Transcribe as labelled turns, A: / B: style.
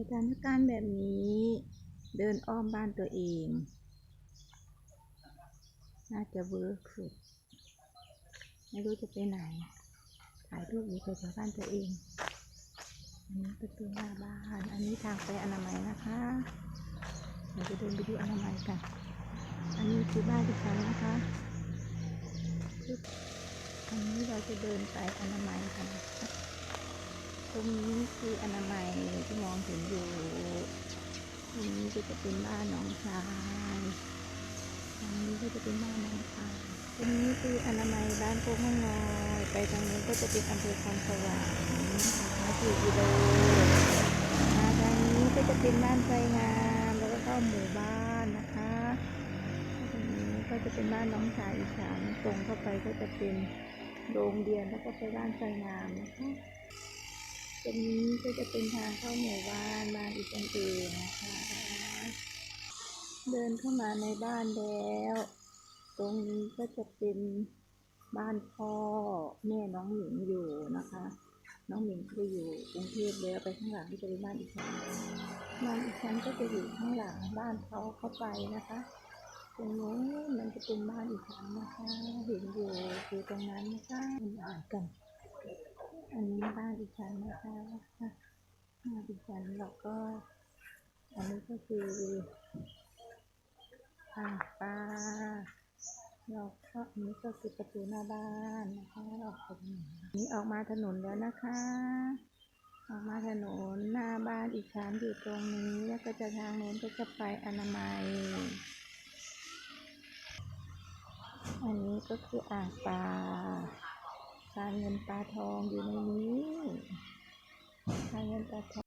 A: สถานการณ์แบบนี้ เดินอ้อมบ้านตัวเอง น่าจะเวิร์กสุด ไม่รู้จะไปไหน ถ่ายรูปอยู่แถวบ้านตัวเอง อันนี้ประตูหน้าบ้าน อันนี้ทางไปอนามัยนะคะเราจะเดินไปดูอนามัยกัน อันนี้คือบ้านที่ฉันนะคะอันนี้เราจะเดินไปอนามัยกันนะคะตรงนี้คืออนามัย ที่มองเห็นอยู่ตรงนี้ก็จะเป็นบ้านน้องชายตรงนี้ก็จะเป็นบ้านน้องชายตรงนี้คืออนามัยบ้านโคกห้องนอยไปทางนู้นก็จะเป็นอำเภอคอนสวรรค์นะคะสี่กิโลมาทางนี้ก็จะเป็นบ้านไฟงามแล้วก็เข้าหมู่บ้านนะคะตรงนี้ก็จะเป็นบ้านน้องชายอีกสามตรงเข้าไปก็จะเป็นโรงเรียนแล้วก็ไปบ้านไฟงามนะคะ ตรงนี้ก็จะเป็นทางเข้าหมู่บ้านบ้านอีกอันเองนะคะ เดินเข้ามาในบ้านแล้ว ตรงนี้ก็จะเป็นบ้านพ่อแม่น้องหญิงอยู่นะคะ น้องหญิงก็อยู่กรุงเทพแล้วไปข้างหลังที่จะเป็นบ้านอีกชั้นบ้านอีกชั้นก็จะอยู่ข้างหลังบ้านเขาเข้าไปนะคะตรงนู้นมันจะเป็นบ้านอีกชั้นนะคะเห็นอยู่คือตรงนั้นนะคะมันอ่านกัน อันนี้บ้านดิฉันนะคะบ้านดิฉันแล้วก็ อันนี้ก็คืออ่างปลาแล้วก็อันนี้ก็คือประตูหน้าบ้านนะคะเราออกมานี้ออกมาถนนแล้วนะคะ ออกมาถนนหน้าบ้านอีกชั้นอยู่ตรงนี้แล้วก็จะทางโน้นก็จะไปอนามัย อันนี้ก็คืออ่างปลา การเงินปลาทองอยู่ในนี้การเงินปลาทอง